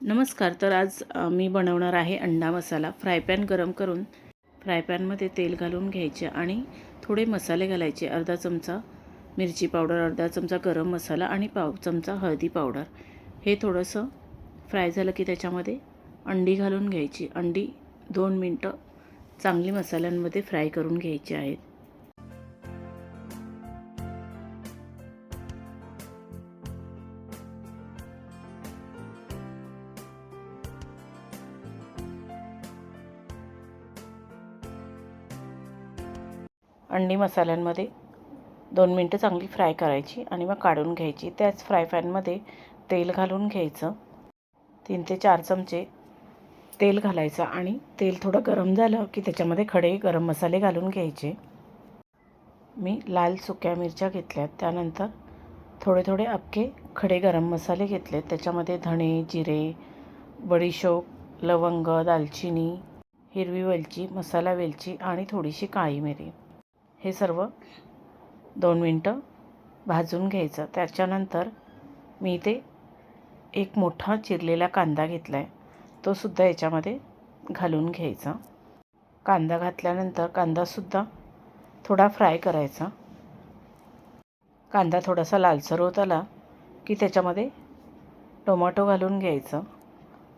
नमस्कार तर आज मी बनवणार आहे अंडा मसाला. फ्राय पॅन गरम करून फ्राय पॅनमध्ये तेल घालून घ्यायचे आणि थोडे मसाले घालायचे. अर्धा चमचा मिरची पावडर अर्धा चमचा गरम मसाला आणि पाव चमचा हळदी पावडर. हे थोडंसं फ्राय झालं की त्याच्यामध्ये अंडी घालून घ्यायची. अंडी दोन मिनटं चांगली मसाल्यांमध्ये फ्राय करून घ्यायची आहेत. अंडी मसाल्यांमध्ये दोन मिनटं चांगली फ्राय करायची आणि मग काढून घ्यायची. त्याच फ्राय पॅनमध्ये तेल घालून घ्यायचं. तीन ते चार चमचे तेल घालायचं आणि तेल थोडं गरम झालं की त्याच्यामध्ये खडे गरम मसाले घालून घ्यायचे. मी लाल सुक्या मिरच्या घेतल्यात. त्यानंतर थोडे थोडे अख्खे खडे गरम मसाले घेतले त्याच्यामध्ये धणे जिरे बडीशोप लवंग दालचिनी हिरवी वेलची मसाला वेलची आणि थोडीशी काळी मिरी. हे सर्व दोन मिनटं भाजून घ्यायचं. त्याच्यानंतर मी इथे एक मोठा चिरलेला कांदा घेतला आहे तो सुद्धा याच्यामध्ये घालून घ्यायचा. कांदा घातल्यानंतर कांदासुद्धा थोडा फ्राय करायचा. कांदा थोडासा लालसर होत आला की त्याच्यामध्ये टोमॅटो घालून घ्यायचं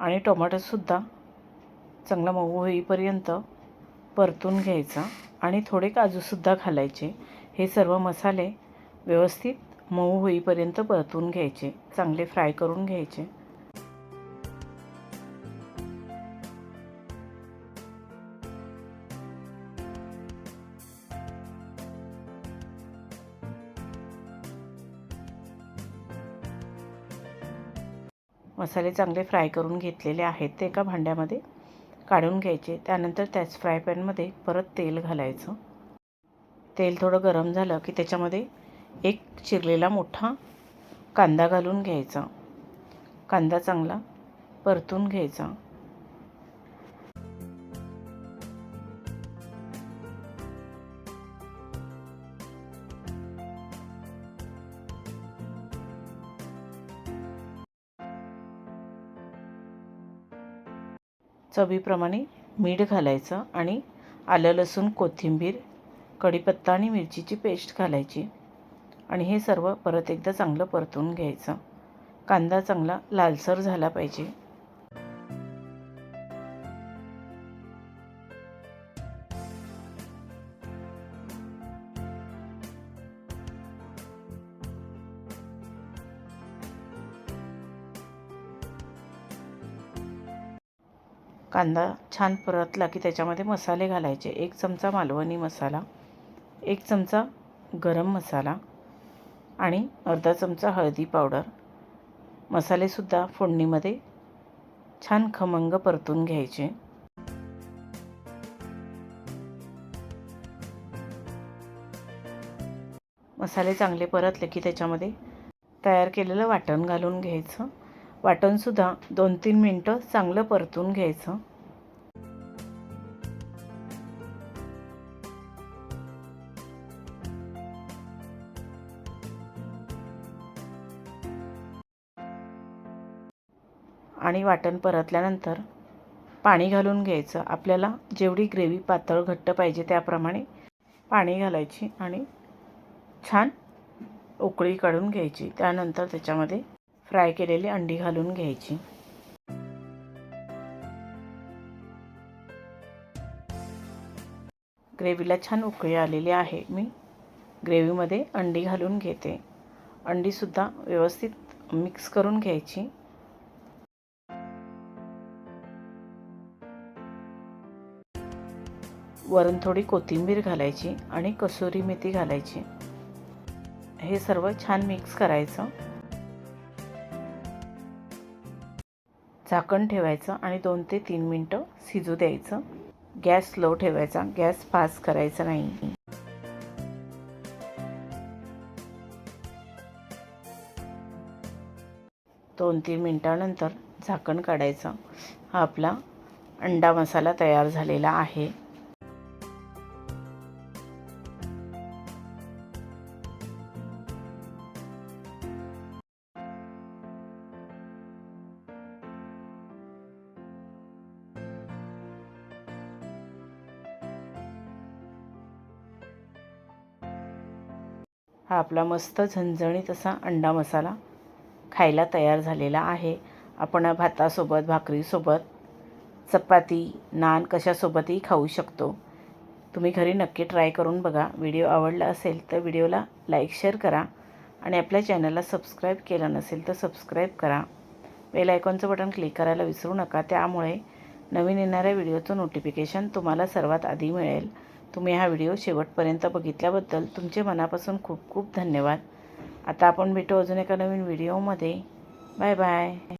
आणि टोमॅटोसुद्धा चांगला मऊ होईपर्यंत परतून घ्यायचा. आणि थोडे काजूसुद्धा घालायचे हे सर्व मसाले व्यवस्थित मऊ होईपर्यंत परतून घ्यायचे. चांगले फ्राय करून घ्यायचे. मसाले चांगले फ्राय करून घेतलेले आहेत ते एका भांड्यामध्ये. काढून घ्यायचे. त्यानंतर त्याच फ्राय पॅनमध्ये परत तेल घालायचं. तेल थोडं गरम झालं की त्याच्यामध्ये एक चिरलेला मोठा कांदा घालून घ्यायचा. कांदा चांगला परतून घ्यायचा. चवीप्रमाणे मीठ घालायचं आणि आलं लसूण कोथिंबीर कढीपत्ता आणि मिरचीची पेस्ट घालायची. आणि हे सर्व परत एकदा चांगलं परतून घ्यायचं. कांदा चांगला लालसर झाला पाहिजे. कांदा छान परतला की त्याच्यामध्ये मसाले घालायचे. एक चमचा मालवणी मसाला एक चमचा गरम मसाला आणि अर्धा चमचा हळदी पावडर. मसालेसुद्धा फोडणीमध्ये छान खमंग परतून घ्यायचे. मसाले चांगले परतले की त्याच्यामध्ये तयार केलेलं वाटण घालून घ्यायचं. वाटणसुद्धा दोन तीन मिनटं चांगलं परतून घ्यायचं. आणि वाटण परतल्यानंतर पाणी घालून घ्यायचं. आपल्याला जेवढी ग्रेव्ही पातळ घट्ट पाहिजे त्याप्रमाणे पाणी घालायची आणि छान उकळी काढून घ्यायची. त्यानंतर त्याच्यामध्ये फ्राय केलेली अंडी घालून घ्यायची. ग्रेव्हीला छान उकळी आलेली आहे. मी ग्रेव्हीमध्ये अंडी घालून घेते. अंडीसुद्धा व्यवस्थित मिक्स करून घ्यायची. वरून थोडी कोथिंबीर घालायची आणि कसुरी मेथी घालायची. हे सर्व छान मिक्स करायचं. झाकण ठेवायचं आणि दोन ते तीन मिनटं शिजू द्यायचं. गॅस स्लो ठेवायचा. गॅस फास्ट करायचा नाही. दोन तीन मिनटानंतर झाकण काढायचं. हा आपला अंडा मसाला तयार झालेला आहे. हा आपला मस्त झणझणीत असा अंडा मसाला खायला तयार झालेला आहे. आपण भातासोबत भाकरीसोबत चपाती नान कशासोबतही खाऊ शकतो. तुम्ही घरी नक्की ट्राय करून बघा. व्हिडिओ आवडला असेल तर व्हिडिओला लाईक शेअर करा आणि आपल्या चॅनलला सबस्क्राईब केलं नसेल तर सबस्क्राईब करा. बेल आयकॉनचं बटन क्लिक करायला विसरू नका. त्यामुळे नवीन येणाऱ्या व्हिडिओचं नोटिफिकेशन तुम्हाला सर्वात आधी मिळेल. तुम्ही हा व्हिडिओ शेवटपर्यंत बघितल्याबद्दल तुमचे मनापासून खूप खूप धन्यवाद. आता आपण भेटू अजून एका नवीन व्हिडिओमध्ये. Bye bye.